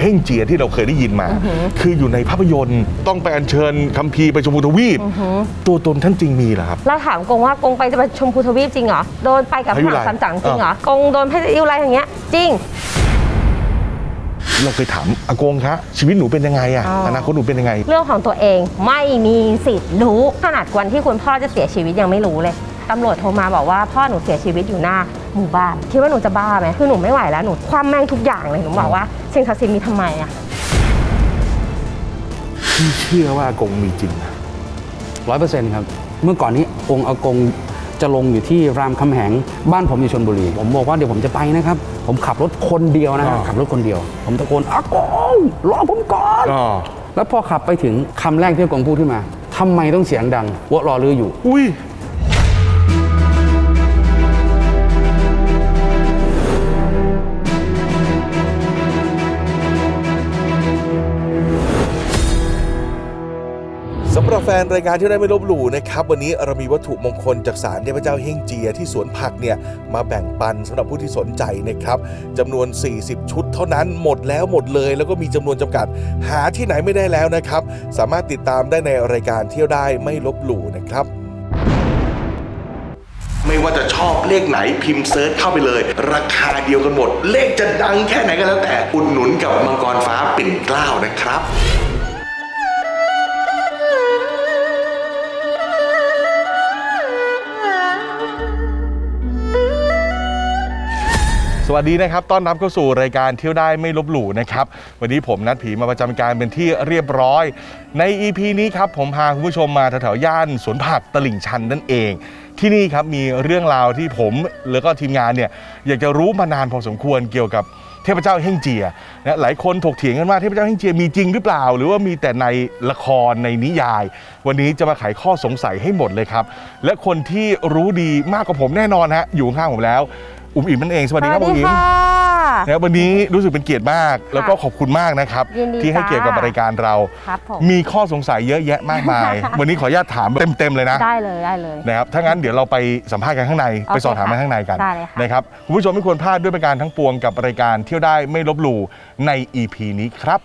เพ่งเจียที่เราเคยได้ยินมา คืออยู่ในภาพยนตร์ต้องไปอัญเชิญคัมภีร์ไปชมพูทวีปตัวตนท่านจริงมีเหรอครับเราถามกงว่ากงไปจะไปชมพูทวีปจริงเหรอโดนไปกับพายุหาไรซัมจั๋งจริงเหรอกงโดนพระอิวไรอย่างเงี้ยจริงเราเคยถามอากงคะชีวิตหนูเป็นยังไงอะอ๋อออนาคตหนูเป็นยังไง เรื่องของตัวเองไม่มีสิทธิ์รู้ขนาดวันที่คุณพ่อจะเสียชีวิตยังไม่รู้เลยตำรวจโทรมาบอกว่าพ่อหนูเสียชีวิตอยู่หน้า หมู่บ้านคิดว่าหนูจะบ้าไหมคือหนูไม่ไหวแล้วหนูคว่ำแม่งทุกอย่างเลยหนูบอกว่าสิ่งศักดิ์สิทธิ์มีทำไมอะพี่เชื่อว่าอากงมีจริงนะร้อยเปอร์เซ็นต์ครับ เมื่อก่อนนี้องค์อากงจะลงอยู่ที่รามคำแหงบ้านผมอยู่ชนบุรี ผมบอกว่าเดี๋ยวผมจะไปนะครับ ผมขับรถคนเดียวนะฮะอ่าขับรถคนเดียว ผมตะโกนอากงรอผมก่อนอ๋อแล้วพอขับไปถึงคำแรกที่อากงพูดขึ้นมาทำไมต้องเสียงดังวะรอลืออยู่ อุ้ย หรับแฟนรายการที่ได้ไม่ลบหลู่นะครับวันนี้เรามีวัตถุมงคลจากศาลเทพเจ้าเฮงเจียที่สวนผักเนี่ยมาแบ่งปันสำหรับผู้ที่สนใจนะครับจำนวน 40 ชุดเท่านั้นหมดแล้วหมดเลย แล้วก็มีจำนวนจำกัด หาที่ไหนไม่ได้แล้วนะครับ สามารถติดตามได้ในรายการเที่ยวได้ไม่ลบหลู่นะครับไม่ว่าจะชอบเลขไหนพิมพ์เซิร์ชเข้าไปเลย ราคาเดียวกันหมด เลขจะดังแค่ไหนก็แล้วแต่อุดหนุนกับมังกรฟ้าปิ่นเกล้านะครับ สวัสดีนะครับ ต้อนรับเข้าสู่รายการเที่ยวได้ไม่ลบหลู่นะครับ วันนี้ผมนัดผีมาประจำการเป็นที่เรียบร้อย ใน EP นี้ครับผมพาคุณผู้ชมมาแถวๆย่านสวนผักตลิ่งชันนั่นเอง ที่นี่ครับมีเรื่องราวที่ผมแล้วก็ทีมงานเนี่ยอยากจะรู้มานานพอสมควรเกี่ยวกับเทพเจ้าเฮ่งเจียนะหลายคนถกเถียงกันว่าเทพเจ้าเฮ่งเจียมีจริงหรือเปล่า หรือว่ามีแต่ในละครในนิยาย วันนี้จะมาไขข้อสงสัยให้หมดเลยครับ และคนที่รู้ดีมากกว่าผมแน่นอนฮะอยู่ข้างผมแล้ว อุ๋มอิ๋มนั่นเองสวัสดีครับอุ๋มอิ๋มค่ะนะครับวันนี้รู้สึกเป็นเกียรติมาก แล้วก็ขอบคุณมากนะครับยินดีที่ให้จ้าเกียรติกับรายการเราครับผมมีข้อสงสัยเยอะแยะมากมาย วันนี้ขออนุญาตถามเต็มๆเลยนะได้เลยได้เลยนะครับถ้างั้นเดี๋ยวเราไปสัมภาษณ์กันข้างในโอเคไปสอบถามกันข้างในกันได้เลยค่ะนะครับคุณผู้ชมไม่ควรพลาดด้วยประการทั้งปวงกับรายการเที่ยวได้ไม่ลบหลู่ใน EP นี้ครับ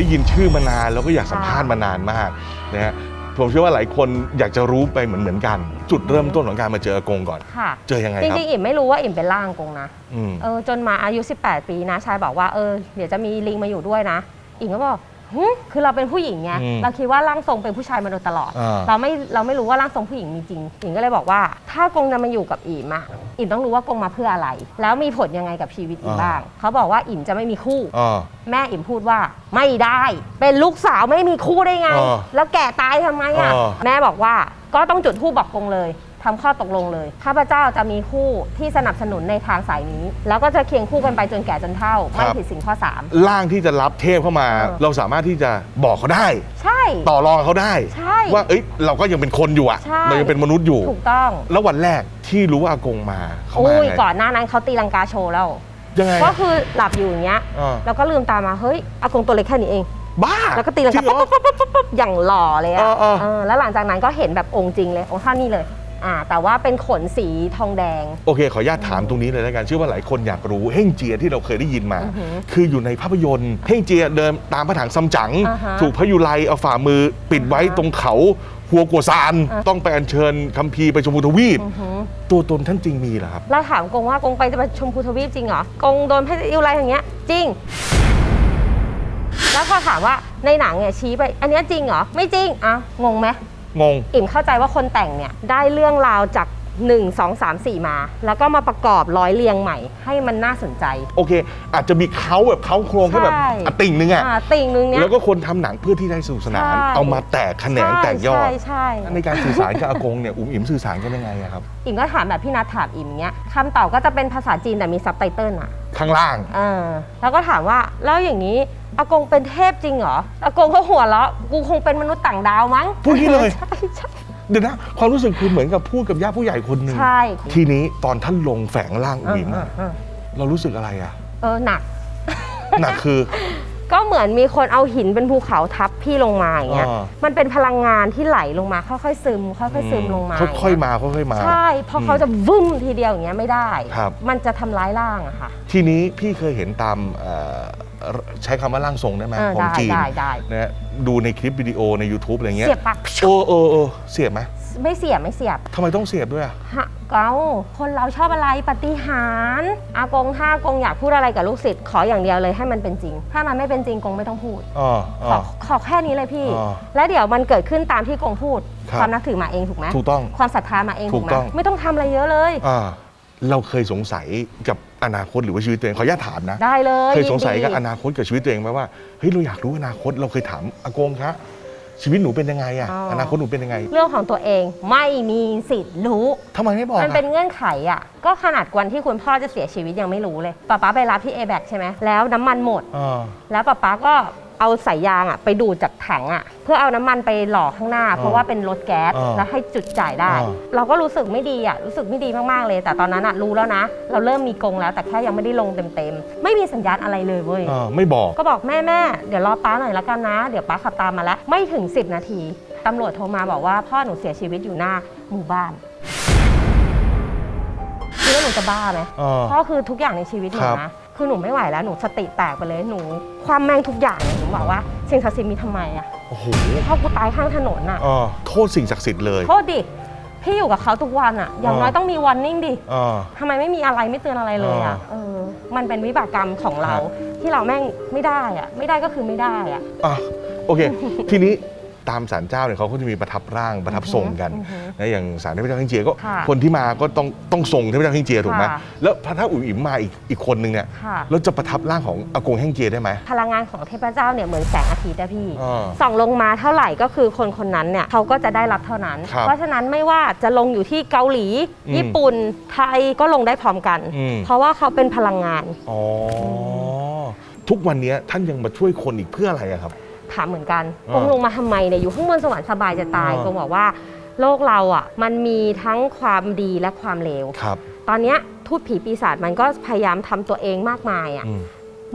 ได้ยินชื่อมานานแล้วก็อยากสัมภาษณ์มานานมากนะฮะผมเชื่อว่าหลายคนอยากจะรู้ไปเหมือนเหมือนๆกัน จุดเริ่มต้นของการมาเจออากงก่อน ค่ะ เจอยังไงจครับริงๆ อิ่มไม่รู้ว่าอิ่มเป็นร่างกงนะ อืม เออจนมาอายุ 18 ปีนะชายบอกว่าเออเดี๋ยวจะมีลิงมาอยู่ด้วยนะ อิ่มก็บอก หึคือเราเป็นผู้หญิงไงอืมเราคิดว่าร่างทรงเป็นผู้ชายมาโดยตลอด อ่า เราไม่เราไม่รู้ว่าร่างทรงผู้หญิงมีจริงอิ่มก็เลยบอกว่า ถ้ากงจะมาอยู่กับอิ่มอะอิ่มต้องรู้ว่ากงมาเพื่ออะไร แล้วมีผลยังไงกับชีวิตอิ่มบ้างเขาบอกว่าอิ่มจะไม่มีคู่ อ๋อ แม่อิ่มพูดว่าไม่ได้ เป็นลูกสาวไม่มีคู่ได้ไงอ่าแล้วแก่ตายทำไมอะอ่าแม่บอกว่าก็ต้องจุดธูปบอกกงเลย ทำข้อตกลงเลยข้าพเจ้าจะมีคู่ที่สนับสนุนในทางสายนี้ แล้วก็จะเคียงคู่กันไปจนแก่จนเฒ่าไม่ผิดสิ่งข้อร่างที่จะรับเทพเข้ามาเออเราสามารถที่จะบอกเขาได้3ใช่ต่อรองเขาได้ใช่ว่าเอ้ยเราก็ยังเป็นคนอยู่อะใช่เรายังเป็นมนุษย์อยู่ถูกต้อง แล้ววันแรกที่รู้ว่าอากงมาเขามาอุ้ยไงก่อนหน้านั้นเขาตีลังกาโชว์แล้วยังไงก็คือหลับอยู่อย่างเงี้ยอ่าแล้วก็ลืมตามาเฮ้ยอากงตัวเล็กแค่นี้เองบ้าแล้วก็ตีลังจริกางเหรอปุ๊บปุ๊บปุ๊บปุ๊บอย่างหล่อเลยเออะอเออเออแล้วหลังจากนั้นก็เห็นแบบองค์จริงเลยองค์ท่านนี่เลย อ่าแต่ว่าเป็นขนสีทองแดง โอเคขออนุญาตถามตรงนี้เลยแล้วกันเชื่อว่าหลายคนอยากรู้เฮ่งเจียที่เราเคยได้ยินมา อือหือคืออยู่ในภาพยนตร์เฮ่งเจียเดินตามพระถังซัมจั๋งอ่าฮะถูกพระยุไลเอาฝ่ามือปิดไว้อ่าฮะตรงเขาหัวกัวซานอ่าต้องไปอัญเชิญคัมภีร์ไปชมพูทวีปอือหือ ตัวตนท่านจริงมีเหรอครับ เราถามกงว่ากงไปจะไปชมพูทวีปจริงเหรอกงโดนพระอิวไรอย่างเงี้ย จริง แล้วพอถามว่าในหนังเนี่ยชี้ไป อันเนี้ยจริงเหรอ ไม่จริงอะงงไหม งงอิ่มเข้าใจว่าคนแต่งเนี่ยได้เรื่องราวจาก 1 2 3 4 มา แล้วก็มาประกอบร้อยเรียงใหม่ ให้มันน่าสนใจ โอเค อาจจะมีเขาแบบเขาโครงแค่แบบใช่อะติ่งนึงอะอ่าติ่งนึงเนี้ย แล้วก็คนทำหนังเพื่อที่ได้สนุกสนาน ใช่ เอามาแตกแขนงแตกยอด ใช่ใช่ใช่ในการสื่อสารกับอากงเนี่ยอุ้มอิ๋มสื่อสารกันยังไงอะครับ อิ่มก็ถามแบบพี่นัทถามอิ่มเงี้ยคำตอบก็จะเป็นภาษาจีนแต่มีซับไตเติลอะข้างล่าง เออแล้วก็ถามว่าแล้วอย่างนี้อากงเป็นเทพจริงเหรออากงก็หัวเราะกูคงเป็นมนุษย์ต่างดาวมั้งพูดอย่างนี้เลย ใช่ใช่ เดี๋ยวนะความรู้สึกคือเหมือนกับพูดกับญาติผู้ใหญ่คนหนึ่งใช่ ทีนี้ตอนท่านลงแฝงร่างอุ้มอิ๋มเออะอเออเรารู้สึกอะไรอะเออหนัก หนักคือ ก็เหมือนมีคนเอาหินเป็นภูเขาทับพี่ลงมาอย่างเงี้ย อ่ามันเป็นพลังงานที่ไหลลงมาค่อยๆซึม ค่อยๆซึมลงมาค่อยๆมาค่อยๆมา ใช่เพราะเขาจะวึ่มทีเดียวอย่างเงี้ยไม่ได้ ครับ มันจะทำร้ายร่างอะค่ะ ทีนี้พี่เคยเห็นตามเอ่อ ใช้คำว่าร่างทรงได้ไหมเออของได้จีนได้ได้ นะฮะดูในคลิปวิดีโอใน YouTube อะไรเงี้ยเสียบปลักโอ้เออเออเสียบไหมไม่เสียบไม่เสียบทำไมต้องเสียบด้วยอะฮะเกาคนเราชอบอะไรปฏิหารย์อากงถ้าอากงอยากพูดอะไรกับลูกศิษย์ขออย่างเดียวเลยให้มันเป็นจริง ถ้ามันไม่เป็นจริงกงไม่ต้องพูด อ๋อขอ๋ออขอแค่นี้เลยพี่ อ๋อแล้วเดี๋ยวมันเกิดขึ้นตามที่กงพูด ครับ ความนับถือมาเองถูกไหมถูกต้อง ความศรัทธามาเองถูถูกกไหมต้อง ไม่ต้องทำอะไรเยอะเลย อ่า เราเคยสงสัยกับอนาคตหรือว่าชีวิตตัวเองขออนุญาตถามนะ ได้เลยเคยสงสัยกับนดีอนาคตกับชีวิตตัวเองไหมว่าเฮ้ยเราอยากรู้อนาคตเราเคยถามอากงคะชีวิตหนูเป็นยังไงอะอ๋ออ อนาคตหนูเป็นยังไงเรื่องของตัวเองไม่มีสิทธิ์รู้ ทำไมไม่บอกมันเป็นอะเงื่อนไขอะ ก็ขนาดวันที่คุณพ่อจะเสียชีวิตยังไม่รู้เลยป๊าป๊าไปรับที่ a b a c ใช่ไหมแล้วน้ำมันหมด อ่าแล้วป๊าป๊าก็ เอาสายยางอะไปดูดจากถังอะเพื่อเอาน้ำมันไปหล่อข้างหน้า เพราะว่าเป็นรถแก๊สอ่าแล้วให้จุดจ่ายได้ อ่า เราก็รู้สึกไม่ดีอะรู้สึกไม่ดีมากๆเลย แต่ตอนนั้นอะรู้แล้วนะ เราเริ่มมีกรงแล้ว แต่แค่ยังไม่ได้ลงเต็มๆไม่มีสัญญาณอะไรเลยเว้ย อ่าไม่บอก ก็บอกแม่แม่เดี๋ยวรอป้าหน่อยแล้วกันนะ เดี๋ยวป้าขับตามมาแล้ว ไม่ถึง 10 นาทีตำรวจโทรมาบอกว่าพ่อหนูเสียชีวิตอยู่หน้าหมู่บ้านคิดว่าหนูจะบ้าไหมอ่า พ่อคือทุกอย่างในชีวิตหนูครับ นะ คือหนูไม่ไหวแล้วหนูสติแตกไปเลยหนูความแม่งทุกอย่างเลยหนูบอกว่าสิ่งศักดิ์สิทธิ์มีทำไมอะโอ้โหพ่อกูตายข้างถนนอะอ่าโทษสิ่งศักดิ์สิทธิ์เลย โทษดิพี่อยู่กับเขาทุกวันอะอย่างน้อยอ่าต้องมีวอร์นิ่งดิอ่า ทำไมไม่มีอะไรไม่เตือนอะไรเลยอะอ่าเออ มันเป็นวิบากกรรมของเรา ครับ ที่เราแม่งไม่ได้อะไม่ได้ก็คือไม่ได้อะอะโอเค ทีนี้ ตามศาลเจ้าเนี่ยเขาก็จะมีประทับร่างประทับทรงกันอือฮึนะอย่างศาลเทพเจ้าเฮงเจียก็ค่ะคนที่มาก็ต้องต้องทรงเทพเจ้าเฮงเจียถูกไหมค่ะแล้วพระถ้าอุ๋ยอิ๋มมาอีกอีกคนนึงเนี่ยค่ะ แล้วจะประทับร่างของอากงเฮงเจียได้ไหม พลังงานของเทพเจ้าเนี่ยเหมือนแสงอาทิตย์อะพี่อ่าส่องลงมาเท่าไหร่ก็คือคนคนนั้นเนี่ยเขาก็จะได้รับเท่านั้น ครับเพราะฉะนั้นไม่ว่าจะลงอยู่ที่เกาหลี อืมญี่ปุ่นไทยก็ลงได้พร้อมกัน อืม เพราะว่าเขาเป็นพลังงาน อ๋อ ทุกวันนี้ท่านยังมาช่วยคนอีกเพื่ออะไรอะครับ ถามเหมือนกันอ่ากงลงมาทำไมเนี่ยอยู่ข้างบนสวรรค์สบายจะตายอ่ากงบอกว่าโลกเราอะมันมีทั้งความดีและความเลวครับ ตอนเนี้ยทูตผีปีศาจมันก็พยายามทำตัวเองมากมายอะอืม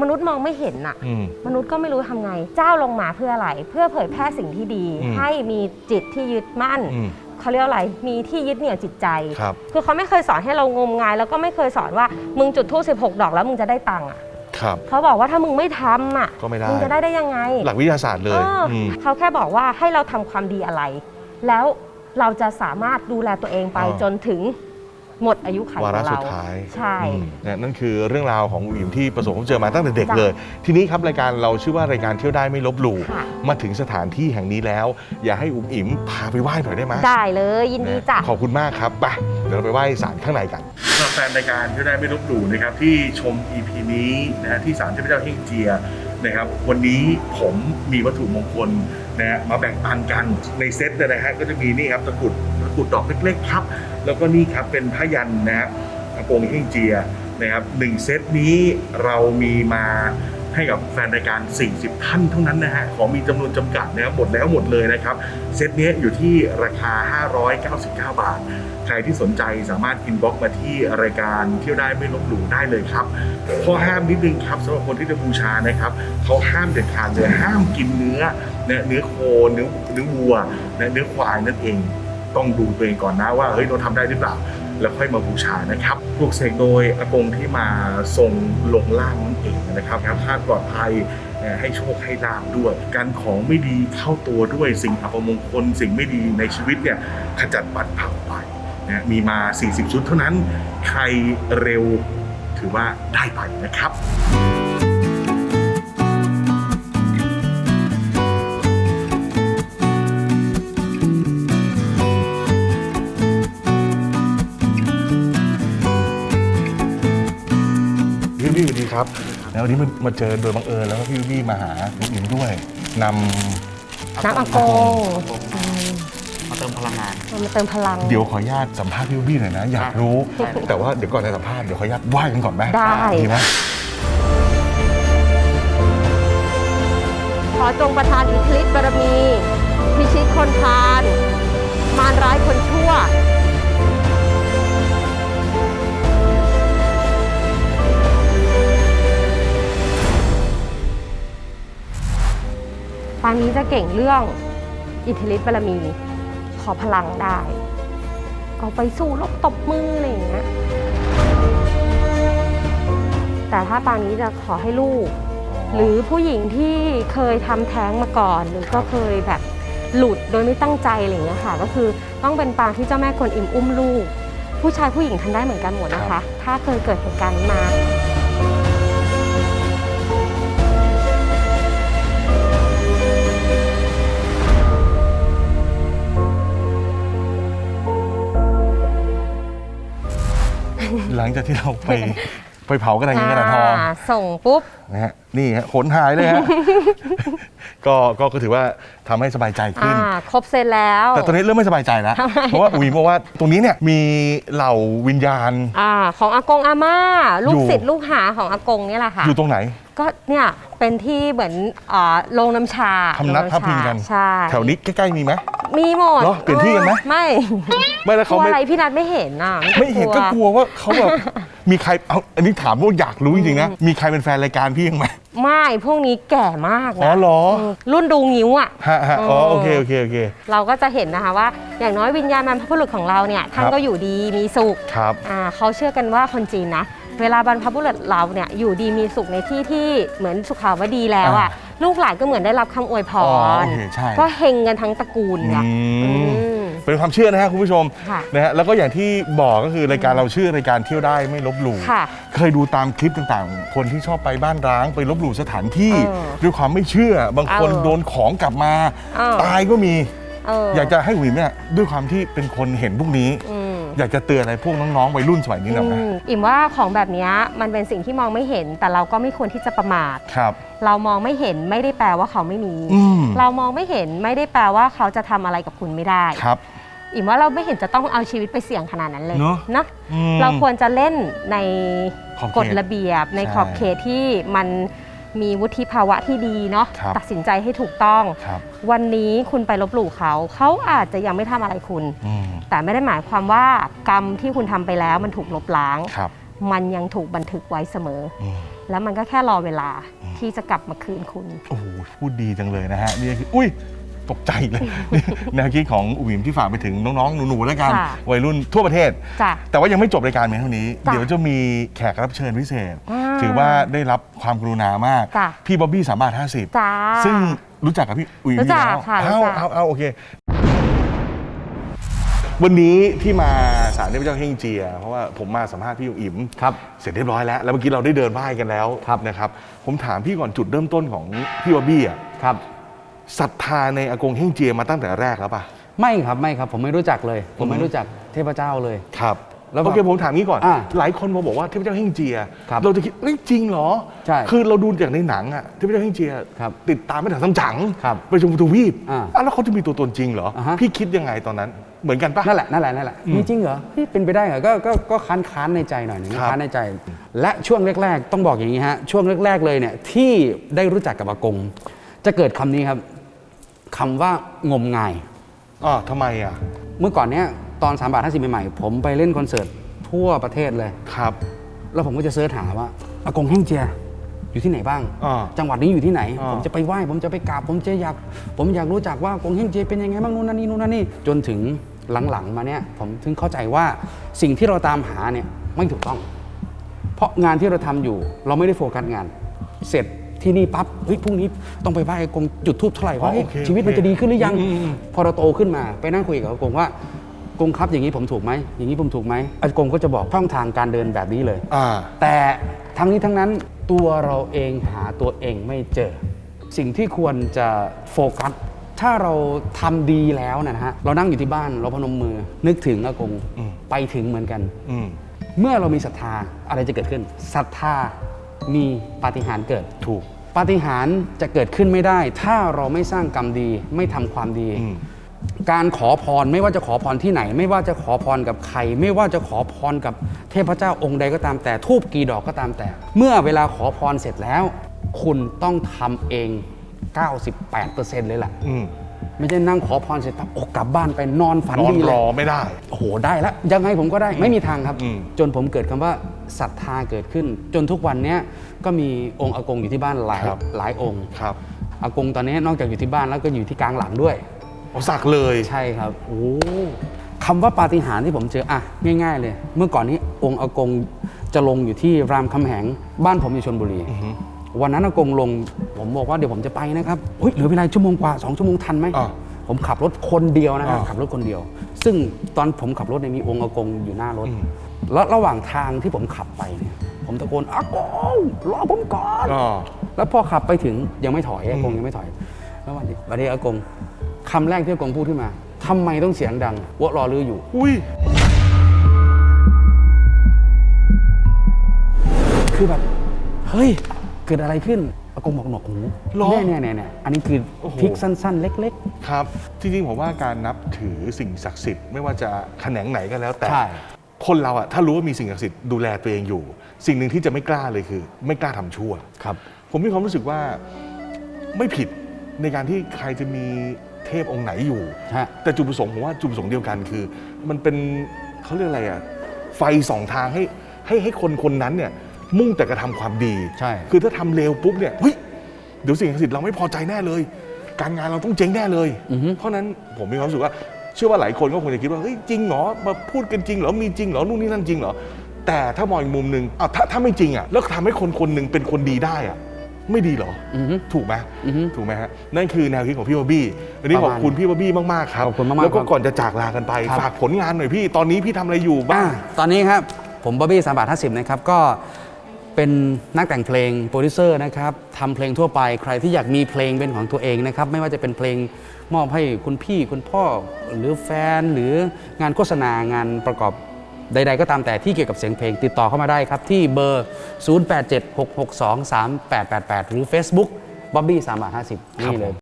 มนุษย์มองไม่เห็นอะอืมมนุษย์ก็ไม่รู้ทำไง เจ้าลงมาเพื่ออะไร เพื่อเผยแพร่สิ่งที่ดีอืมให้มีจิตที่ยึดมั่นอืมเขาเรียกว่าอะไร มีที่ยึดเหนี่ยวจิตใจครับคือเขาไม่เคยสอนให้เรางมงาย แล้วก็ไม่เคยสอนว่ามึงจุดธูป16 ดอกแล้วมึงจะได้ตังค์อะ ครับเขาบอกว่าถ้ามึงไม่ทำอะก็ไม่ได้ มึงจะได้ได้ยังไง หลักวิทยาศาสตร์เลยเอออมเขาแค่บอกว่าให้เราทำความดีอะไร แล้วเราจะสามารถดูแลตัวเองไปอ่า จนถึง หมดอายุขัยขวาองระเราสุดท้ายใช่ อืมเนี่ยนั่นคือเรื่องราวของอุ๋ยอิ๋มที่ประสบพบเจอมาตั้งแต่เด็กจ้ะเลย ทีนี้ครับรายการเราชื่อว่ารายการเที่ยวได้ไม่ลบหลู่ค่ะ มาถึงสถานที่แห่งนี้แล้ว อย่าให้อุ๋มอิ๋มพาไปไหว้หน่อยได้ไหมได้เลยยินดีจ้ะ ขอบคุณมากครับไปเดี๋ยวเราไปไหว้ศาลข้างในกัน สำหรับแฟนรายการเที่ยวได้ไม่ลบหลู่นะครับที่ชม EP นี้นะฮะที่ศาลเทพเจ้าเฮงเจียนะครับวันนี้ผมมีวัตถุมงคลนะฮะมาแบ่งปันกันในเซตเนี่ยนะฮะก็จะมีนี่ครับตะกรุดตะ กุดดอกเล็กๆครับ แล้วก็นี่ครับเป็นพยันนะฮะอากงเฮงเจียนะครับหนึ่งเซตนี้เรามีมาให้กับแฟนรายการ 40 ท่านเท่านั้นนะฮะ ของมีจำนวนจำกัดนะครับหมดแล้วหมดเลยนะครับ เซตนี้อยู่ที่ราคา 599 บาท ใครที่สนใจสามารถอินบ็อกมาที่รายการเที่ยวได้ไม่ลบหลู่ได้เลยครับข้อห้ามนิดนึงครับสำหรับคนที่จะบูชานะครับเขาห้ามเด็ดขาดเลยห้ามกินเนื้อ เนื้อโคเนื้อเนื้อวัวเนื้อควายนั่นเอง ต้องดูตัวเองก่อนนะว่าเฮ้ยเราทำได้หรือเปล่า แล้วค่อยมาบูชานะครับปลูกเสกโดยอากงที่มาทรงลงล่างนั่นเองนะครับแคล้วคลาดปลอดภัยให้โชคให้ลาบด้วย การของไม่ดีเข้าตัวด้วยสิ่งอัปมงคล สิ่งไม่ดีในชีวิตเนี่ยขจัดปัดเผาไปนะมีมา 40 ชุดเท่านั้น ใครเร็วถือว่าได้ไปนะครับ ครับ แล้ววันนี้มามาเจอโดยบังเอิญแล้วก็พี่พี่มาหาลูกหญิงด้วยนน้ำอากงมาเติมพลังงาน มันมาเติมพลังำเดี๋ยวขออนุญาตสัมภาษณ์พี่พี่หน่อยนะอยากรู้ ได้เลยแต่ว่าเดี๋ยวก่อนจะสัมภาษณ์เดี๋ยวขออนุญาตไหว้กันก่อนไหมได้ ดีไหม ขอจงประทานอิทธิฤทธิบารมี เก่งเรื่องอิทธิฤทธิบารมี ขอพลังได้ เอาไปสู้รบตบมืออะไรอย่างเงี้ยแต่ถ้าปางนี้จะขอให้ลูก หรือผู้หญิงที่เคยทำแท้งมาก่อน หรือก็เคยแบบหลุดโดยไม่ตั้งใจอะไรอย่างเงี้ยค่ะ ก็คือต้องเป็นปางที่เจ้าแม่กวนอิมอุ้มลูก ผู้ชายผู้หญิงทำได้เหมือนกันหมดนะคะ ถ้าเคยเกิดเหตุการณ์นี้มา หลังจากที่เราไปไปเผากระดาษเงินกระดาษทองอ่าส่งปุ๊บนะฮะนี่ฮะขนหายเลยฮะ ก็ก็ก็ถือว่าทำให้สบายใจขึ้นอ่าครบเซตแล้ว แต่ตอนนี้เริ่มไม่สบายใจแล้ว ทำไม เพราะว่าอุ๋ยบอกว่าตรงนี้เนี่ยมีเหล่าวิญญาณ อ่าของอากงอาม่า ลูอยู่กศิษย์ลูกหาของอากงเนี่ยแหละค่ะ อยู่ตรงไหน ก็เนี่ยเป็นที่เหมือนอ่าโรงน้ำชาทำนัดโรงำทับพิงกัน ใช่แถวนี้ใกล้ๆมีไหม มีหมดเหรอเปลี่ยนที่กันไหม ไม่ ไม่แล้วกเขาลัวไม่อะไรพี่นัทไม่เห็นอะไม่เห็นก็กลัวว่าเขาแบบมีใครเอาอันนี้ถามว่าอยากรู้จริงๆนะมีใครเป็นแฟนรายการพี่ยังไหมไม่พวกนี้แก่มากอ๋อนะเหรอมรุ่นดูงิ้วอะ ฮะฮะอ๋อเออโอเคโอเคโอเค เราก็จะเห็นนะคะว่า อย่างน้อยวิญญาณบรรพบุรุษของเราเนี่ยท่านครับ ก็อยู่ดีมีสุขครับ อ่าเขาเชื่อกันว่าคนจีนนะ เวลาบรรพบุรุษเราเนี่ยอยู่ดีมีสุขในที่ที่เหมือนสุขาวดีแล้วอะ ลูกหลานก็เหมือนได้รับคำอวยพอ๋อร โอเคใช่ ก็เฮงกันทั้งตระกูลอือะมอืมเป็นความเชื่อนะฮะคุณผู้ชมค่ะนะฮะแล้วก็อย่างที่บอกก็คือรายการเราชื่อรายการเที่ยวได้ไม่ลบหลู่ค่ะเคยดูตามคลิปต่างๆ คนที่ชอบไปบ้านร้างไปลบหลู่สถานที่เออด้วยความไม่เชื่อบางคนเออโดนของกลับมา เออ ตายก็มี เอออยากจะให้หุยเนี่ยด้วยความที่เป็นคนเห็นพวกนี้ อืม อยากจะเตือนอะไรพวกน้องๆวัยรุ่นสมัยนี้หน่อยไหมอืมอิ่มว่าของแบบเนี้ยมันเป็นสิ่งที่มองไม่เห็น แต่เราก็ไม่ควรที่จะประมาท ครับ เรามองไม่เห็นไม่ได้แปลว่าเขาไม่มี อืม เรามองไม่เห็นไม่ได้แปลว่าเขาจะทำอะไรกับคุณไม่ได้ ครับ อิ่มว่าเราไม่เห็นจะต้องเอาชีวิตไปเสี่ยงขนาดนั้นเลยเนอะนะอืมเราควรจะเล่นในขอบเขตกฎระเบียบในใช่ ขอบเขตที่มัน มีวุฒิภาวะที่ดีเนาะครับตัดสินใจให้ถูกต้อง ครับ วันนี้คุณไปลบหลู่เขาเขาอาจจะยังไม่ทำอะไรคุณ อืมแต่ไม่ได้หมายความว่ากรรมที่คุณทำไปแล้วมันถูกลบล้าง ครับมันยังถูกบันทึกไว้เสมอ อืม แล้วมันก็แค่รอเวลาที่จะกลับมาคืนคุณ โอ้โหพูดดีจังเลยนะฮะนี่คืออุ้ย ตกใจเลยนี่แนวคิดของอุ๋ยมที่ฝากไปถึงน้องๆ หนูๆแล้วกันค่ะวัยรุ่นทั่วประเทศ จ้ะ แต่ว่ายังไม่จบรายการเพียงเท่านี้ จ้ะเดี๋ยวจะมีแขกรับเชิญพิเศษ อ่าถือว่าได้รับความกรุณามาก จ้ะ พี่บ๊อบบี้สามบาทห้าสิบจ้า ซึ่งรู้จักกับพี่อุ๋ยรู้จักอยู่แล้วค่ะเอารู้จัก เอาเอาโอเค วันนี้ที่มาศาลเทพเจ้าเฮงเจีย เพราะว่าผมมาสัมภาษณ์พี่อุ๋ยอิมครับ เสร็จเรียบร้อยแล้ว แล้วเมื่อกี้เราได้เดินไหว้กันแล้วครับ นะครับ ผมถามพี่ก่อนจุดเริ่มต้นของพี่บ๊อบบี้อะครับ ศรัทธาในอากงเฮงเจียมาตั้งแต่แรกแล้วป่ะ ไม่ครับไม่ครับ ผมไม่รู้จักเลย ผมไม่รู้จักเทพเจ้าเลย ครับแล้วโอเคผมถามงี้ก่อน อ่าหลายคนมาบอกว่าเทพเจ้าเฮงเจีย ครับเราจะคิดเอ้ยจริงเหรอ ใช่คือเราดูจากในหนังอะเทพเจ้าเฮงเจีย ครับติดตามไม่ถังซัมจั๋งครับไปชมพูทวีปอ่าอะแล้วเขาจะมีตัวตนจริงเหรอ อ่าฮะ พี่คิดยังไงตอนนั้น เหมือนกันปะ นั่นแหละนั่นแหละนั่นแหละอืมมีจริงเหรอเฮ้ยเป็นไปได้เหรอก็ก็ก็ค้านค้านในใจหน่อยหนึงครับ ค้านในใจ และช่วงแรก ๆ ต้องบอกอย่างนี้ฮะช่วงแรก ๆ เลยเนี่ยที่ได้รู้จักกับอากง จะเกิดคำนี้ครับ คำว่างมงาย อ๋อทำไมอะ เมื่อก่อนเนี้ยตอน3บาท50ใหม่ๆผมไปเล่นคอนเสิร์ตทั่วประเทศเลย ครับ แล้วผมก็จะเสิร์ชหาว่าอากงแห้งเจียอยู่ที่ไหนบ้าง อ่าจังหวัดนี้อยู่ที่ไหน อ่า ผมจะไปไหว้ผมจะไปกราบผมจะอยากผมอยากรู้จักว่ากงเฮงเจเป็นยังไงบ้างนู่นนั่นนี่นู่นนั่นนี่จนถึงหลังๆมาเนี่ยผมถึงเข้าใจว่าสิ่งที่เราตามหาเนี่ยไม่ถูกต้อง เพราะงานที่เราทำอยู่เราไม่ได้โฟกัสงาน เสร็จ ที่นี่ปั๊บเฮ้ยพรุ่งนี้ต้องไปไหว้อากงจุดทูบเท่าไหร่วะอ๋อเฮ้ยโอเคชีวิตมันโอเคจะดีขึ้นหรือยัง อืมอืมอืม พอเราโตขึ้นมาไปนั่งคุยกับอากงว่ากงครับอย่างนี้ผมถูกไหมอย่างนี้ผมถูกไหมอากงก็จะบอกช่องทางการเดินแบบนี้เลย อ่า แต่ทั้งนี้ทั้งนั้นตัวเราเองหาตัวเองไม่เจอ สิ่งที่ควรจะโฟกัส ถ้าเราทำดีแล้วนะฮะ เรานั่งอยู่ที่บ้านเราพนมมือ นึกถึงอากงอืม ไปถึงเหมือนกัน อืม เมื่อเรามีศรัทธาอะไรจะเกิดขึ้นศรัทธามีปาฏิหาริย์เกิดถูก ปาฏิหาริย์จะเกิดขึ้นไม่ได้ ถ้าเราไม่สร้างกรรมดีไม่ทำความดีอืมการขอพรไม่ว่าจะขอพรที่ไหน ไม่ว่าจะขอพรกับใคร ไม่ว่าจะขอพรกับเทพเจ้าองค์ใดก็ตามแต่ทูบกี่ดอกก็ตามแต่ เมื่อเวลาขอพรเสร็จแล้ว คุณต้องทำเอง 98%เลยแหละอืม ไม่ใช่นั่งขอพรเสร็จปั๊บโอ้กลับบ้านไปนอนฝันนอนดีเลรยอไม่ได้ โอ้โหได้แล้วยังไงผมก็ได้ไม่มีทางครับ อืม จนผมเกิดคำว่าศรัทธาเกิดขึ้น จนทุกวันเนี้ยก็มีองค์อากงอยู่ที่บ้านหลายครับ หลายองค์ครับอากงตอนนี้นอกจากอยู่ที่บ้านแล้วก็อยู่ที่กลางหลังด้วย เอาสักเลยใช่ครับโอ้คำว่าปาฏิหาริย์ที่ผมเจออะง่าย ๆ เลย เมื่อก่อนนี้องค์อากงจะลงอยู่ที่รามคำแหงบ้านผมอยู่ชนบุรี วันนั้นอากงลง ผมบอกว่าเดี๋ยวผมจะไปนะครับเฮ้ยเหลือเวลาชั่วโมงกว่าสองชั่วโมงทันไหมอ่าผมขับรถคนเดียวนะครับอ่าขับรถคนเดียว ซึ่งตอนผมขับรถเนี่ยมีองค์อากงอยู่หน้ารถแล้วระหว่างทางที่ผมขับไปเนี่ยผมตะโกนอากงรอผมก่อนอ๋อแล้วพอขับไปถึงยังไม่ถอยอืมอากงยังไม่ถอย แล้ววันนี้วันนี้อากงคำแรกที่อากงพูดขึ้นมาทำไมต้องเสียงดังวะรอลืออยู่ อุ้ย คือแบบ เฮ้ย เกิดอะไรขึ้นอากงบอกหนวกหูหรอ เนี่ยเนี่ยเนี่ยอันนี้คือโอ้โหพลิกสั้น ๆ เล็ก ครับ จริงๆผมว่าการนับถือสิ่งศักดิ์สิทธิ์ไม่ว่าจะแขนงไหนก็แล้วแต่ ใช่ คนเราอะถ้ารู้ว่ามีสิ่งศักดิ์สิทธิ์ดูแลตัวเองอยู่ สิ่งหนึ่งที่จะไม่กล้าเลยคือ ไม่กล้าทำชั่ว ๆ ครับ ผมมีความรู้สึกว่าไม่ผิดในการที่ใครจะมีเทพองค์ไหนอยู่ ฮะ แต่จุดประสงค์ผมว่าจุดประสงค์เดียวกันคือ มันเป็นเขาเรียกอะไรอะไฟสองทางให้ให้ให้คนคนนั้นเนี่ย มุ่งแต่กระทำความดี ใช่ คือถ้าทำเลวปุ๊บเนี่ยเฮ้ยเดี๋ยวสิ่งศักดิ์สิทธิ์เราไม่พอใจแน่เลย การงานเราต้องเจ๊งแน่เลย อือฮึ เพราะฉะนั้นผมมีความรู้สึกว่าเชื่อว่าหลายคนก็คงจะคิดว่าเฮ้ยจริงเหรอมาพูดกันจริงเหรอมีจริงเหรอนู่นนี่นั่นจริงเหรอแต่ถ้ามองอีกมุมหนึ่งอ้าวถ้าถ้าไม่จริงอะแล้วทำให้คนคนหนึ่งเป็นคนดีได้อะไม่ดีเหรออือฮึถูกไหมอือฮึถูกไหมฮะนั่นคือแนวคิดของพี่บอบบี้วันนี้ประขมาอบณคุณพี่บอบบี้มากๆครับขอบคุณมากๆแล้วก็ครับก่อนจะจากลากันไป ครับ ฝากผลงานหน่อยพี่ตอนนี้พี่ทำอะไรอยู่บ้าอ่างตอนนี้ครับผมบ๊อบบี้สามบาทห้าสิบนะครับก็ เป็นนักแต่งเพลงโปรดิวเซอร์นะครับทำเพลงทั่วไปใครที่อยากมีเพลงเป็นของตัวเองนะครับ ไม่ว่าจะเป็นเพลงมอบให้คุณพี่คุณพ่อหรือแฟนหรืองานโฆษณางานประกอบใด ๆ ก็ตามแต่ที่เกี่ยวกับเสียงเพลงติดต่อเข้ามาได้ครับ ที่เบอร์ 0876623888 หรือ Facebook บ๊อบบี้สามห้าสิบนี่เลย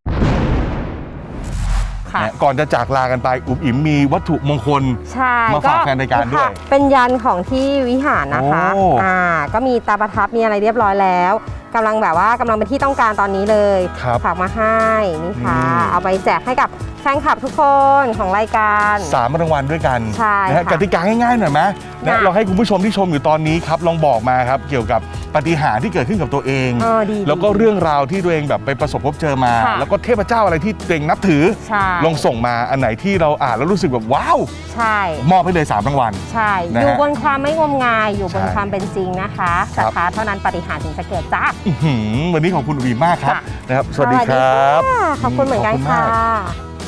ค่ะ นะก่อนจะจากลากันไปอุ๋มอิ๋มมีวัตถุมงคล ใช่มาฝากแฟนรายการด้วยค่ะเป็นยันของที่วิหารนะคะ โอ้ อ่า ก็มีตาประทับมีอะไรเรียบร้อยแล้ว กำลังแบบว่ากำลังเป็นที่ต้องการตอนนี้เลยครับฝากมาให้นี่ค่ะ อืม เอาไปแจกให้กับแฟนคลับทุกคนของรายการ สามรางวัลด้วยกันใช่นะฮะค่ะกติกาง่ายๆหน่อยไหมนะได้เราให้คุณผู้ชมที่ชมอยู่ตอนนี้ครับลองบอกมาครับเกี่ยวกับปาฏิหารย์ที่เกิดขึ้นกับตัวเอง เออดีแล้วก็เรื่องราวที่ตัวเองแบบไปประสบพบเจอมา ค่ะ แล้วก็เทพเจ้าอะไรที่ตัวเองนับถือ ใช่ลองส่งมาอันไหนที่เราอ่านแล้วรู้สึกแบบว้าว ใช่ มอบให้เลยสามรางวัล ใช่ นะฮะอยู่บนความไม่งมงาย อยู่บนใช่ความเป็นจริงนะคะครัศบรัทธาเท่านั้นปฏิหารย์ถึงจะเกิดจ้าอื้อหือวันนี้ขอบคุณอุ๋มมากครับค่ะ นะครับ สวัสดีครับค่ะขอบคุณเหมือนกันขบค่ะ มาก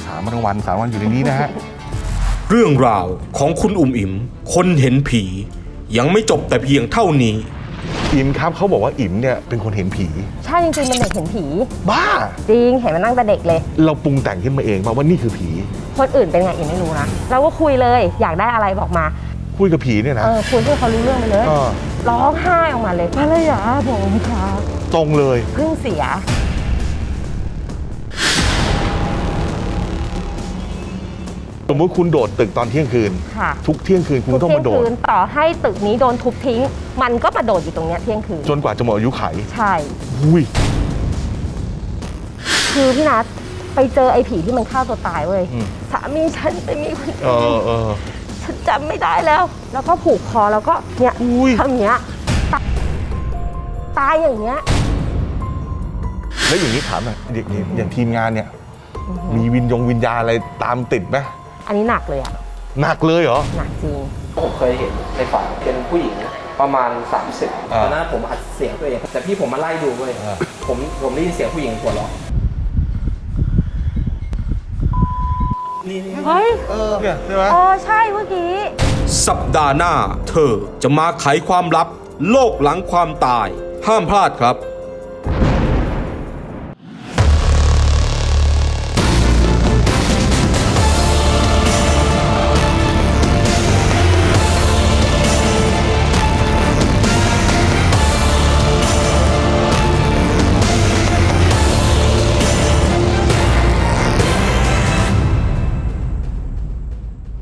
สามรางวัลสามรางวัลอยู่ในนี้นะฮะ เรื่องราวของคุณอุ่มอิ๋มคนเห็นผี ยังไม่จบแต่เพียงเท่านี้ อิ๋มครับเขาบอกว่าอิ๋มเนี่ยเป็นคนเห็นผี ใช่จริงๆเป็นเด็กเห็นผี บ้า จริงเห็นมันตั้งแต่เด็กเลย เราปรุงแต่งขึ้นมาเองมาว่านี่คือผี คนอื่นเป็นไงอีกไม่รู้นะเราก็คุยเลยอยากได้อะไรบอกมา คุยกับผีเนี่ยนะ เออคุยให้เขารู้เรื่องไปเลยเออ ร้องไห้ออกมาเลยภรรยาผมค่ะตรงเลย เพิ่งเสีย สมมติคุณโดดตึกตอนเที่ยงคืน ค่ะทุกเที่ยงคืนคุณทุกต้องเที่ยมางโดดคืนต่อให้ตึกนี้โดนทุบทิ้ง มันก็มาโดดอยู่ตรงเนี้ยเที่ยงคืน จนกว่าจะหมดอายุไขใช่ อุ้ย คือพี่นัทไปเจอไอ้ผีที่มันฆ่าตัวตายเว้ยอืม สามีฉันไปมีคนเออื่อนเออฉัน จำไม่ได้แล้ว แล้วก็ผูกคอแล้วก็เนี่ยอุ้ยทำอย่างเงี้ยตายตายอย่างเงี้ย แล้วอย่างนี้ถามหน่อยอย่างอย่างอย่างทีมงานเนี่ย มีวิญญงวิญญาณอะไรตามติดไหมอันนี้หนักเลยอะหนักเลยเหรอ หนักจริง ผมเคยเห็นในฝันเป็นผู้หญิงประมาณ 30อ่าตอนนั้นผมอัดเสียงตัวเอง แต่พี่ผมมาไล่ดูเว้ยอ่า ผมผมได้ยินเสียงผู้หญิงหัวเราะ นี่นี่เฮ้ย เนี่ยใช่ไหมอ๋อใช่เมื่อกี้ สัปดาห์หน้า เธอจะมาไขความลับ โลกหลังความตาย ห้ามพลาดครับ